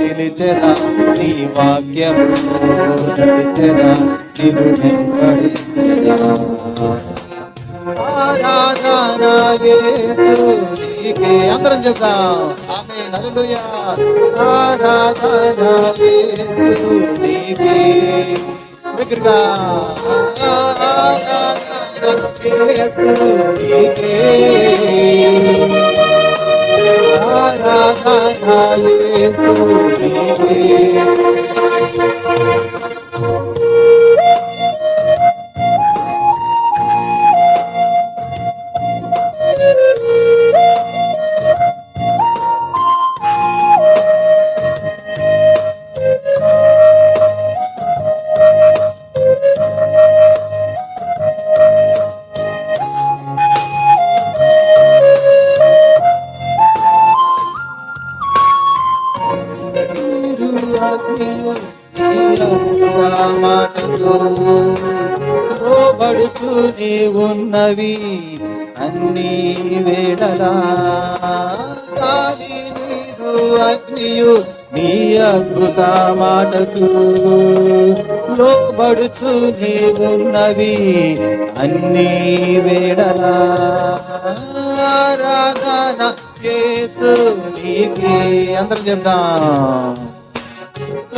నిలిచెదా నీ వాక్యము నడిచెదా నిన్ను వెంబడించెదా. నీకే అందరం చెప్తాం ఆమె నలుయా నీకే. దగ్గరగా. నీకే. యేసు నీకే అగ్నియు నీ ఉన్నవి అన్ని వేళలా గాలి నీరు అగ్నియు నీ అద్భుత మాటకు లోబడుచూనే ఉన్నవి అన్ని వేళలా. ఆరాధన చేసు నీకే. అందరం చెప్దాం.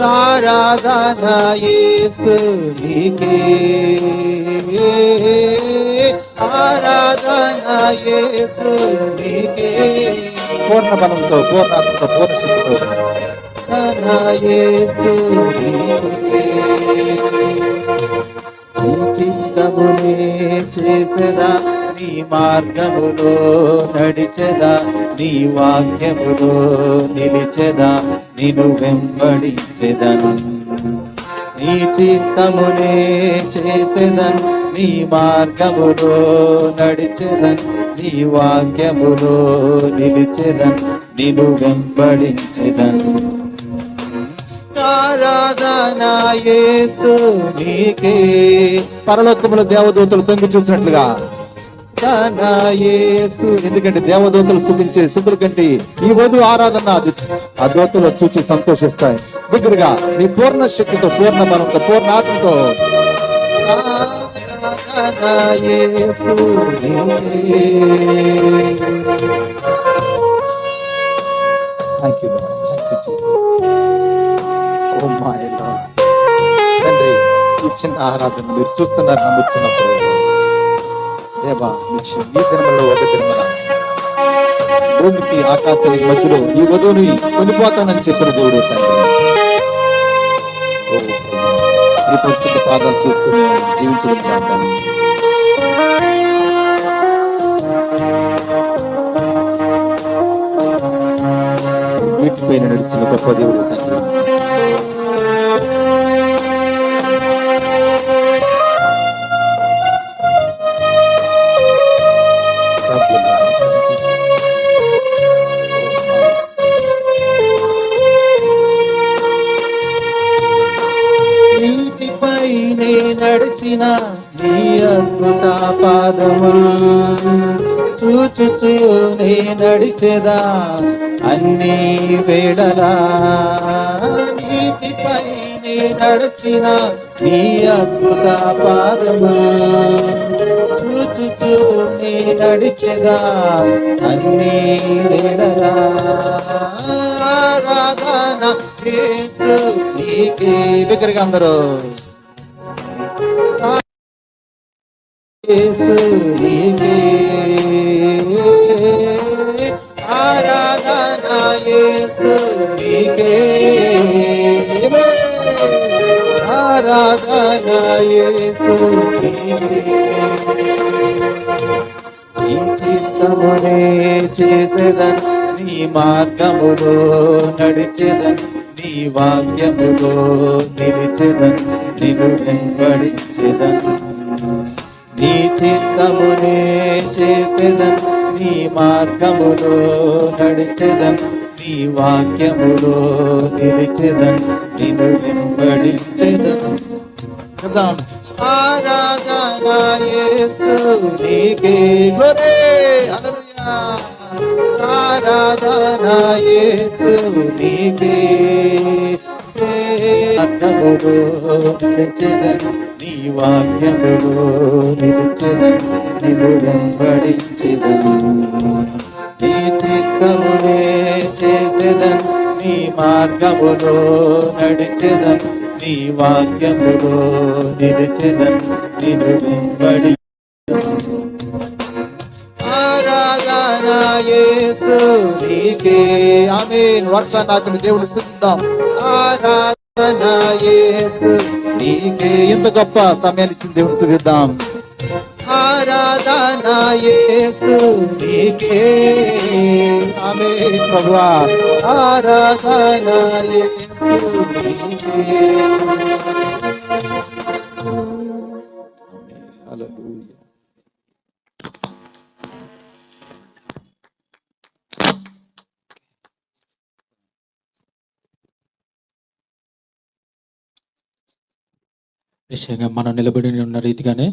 ఆరాధన యేసు నీకే ఆరాధన యేసు నీకే పూర్ణ బలంతో పూర్ణాత్మతో పూర్ణ శక్తితో ఆరాధన యేసు నీకే నీ చిత్తమునే చేసెదా నీ మార్గములో నడిచెదా నీ వాక్యములో నిలిచెదా నిన్ను వెంబడించెదను. నీ చిత్తమునే చేసెదన్ నీ మార్గములో నడిచెదన్ నీ వాక్యములో నిలిచెదన్ నిన్ను వెంబడించెదన్. నీకే. పరలోకముల దేవదూతలు తొంగి చూసినట్లుగా ఎందుకంటే దేవదూతలు స్థుతించే స్థుతుల కంటే ఈ వధు ఆరాధన ఆ దూతలు చూసి సంతోషిస్తాయి. దగ్గరగా నీ పూర్ణ శక్తితో పూర్ణ బలంతో పూర్ణ ఆత్మతో. ఆరాధన యేసు ఈ oh, చిన్న ఆరాధన మీరు చూస్తున్నారు నమ్ముతున్నప్పుడు. దేవా మీ నీ ఈ దినములో ఒక దినమున భూమికి ఆకాశానికి మధ్యలో ఈ వధువుని కొనిపోతానని చెప్పిన దేవుడు తండ్రి. ఈ పరిశుద్ధ పాదాలు చూస్తూ జీవించడం కాక వీటిపైన నడిచిన గొప్ప దేవుడు తండ్రి. నడిచిన నీ అద్భుత పాదములు చూచుచు చూచుచూనే నడిచెదా అన్ని వేళలా. నీటిపైనే నడిచిన నీ అద్భుత పాదములు చూచుచు చూచుచూనే నడిచెదా అన్ని వేళలా. ఆరాధన యేసు నీకే. దగ్గరగా అందరూ. యేసు ఆరాధన యేసు ఆరాధన యేసు నీకే ఈ చిత్తమునే చేసేదన్ నీ మార్గములో నడిచేదన్ నీ వాక్యములో నిలిచెదన్ నిన్ను వెంబడించెదన్. నీ చిత్తమునే చేసేదన్ నీ మార్గములో నడిచెదన్ నీ వాక్యములో నిలిచెదన్ నిన్ను వెంబడించెదన్. చెప్దాం. ఆరాధన యేసు నీకే గొరే హల్లెలూయా. ఆరాధన యేసు నీకే. అర్థములో నిలిచెదన్ నీ వాక్యములో నిలిచెదన్ నిన్ను వెంబడించెదను. నీ చిత్తమునే చేసేదన్ నీ మార్గములో నడిచెదన్ నీ వాక్యములో నిలిచెదన్ నిన్ను వెంబడి ఆరాధన యేసు నీకే. ఆమేన్. వర్షానాకులు దేవుడు స్థుతిద్దాం. ఆరాధన నీకే ఎంత గొప్ప సమయాన్ని ఇచ్చింది దేవుని చూద్దాం ఆరాధన యేసు నీకే. ఆమేన్ ప్రభువా. ఆరాధన యేసు నీకే. విషయంగా మనం నిలబడి ఉన్న రీతిగానే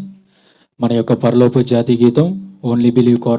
మన యొక్క పరలోపు జాతి గీతం ఓన్లీ బిలీవ్ కోర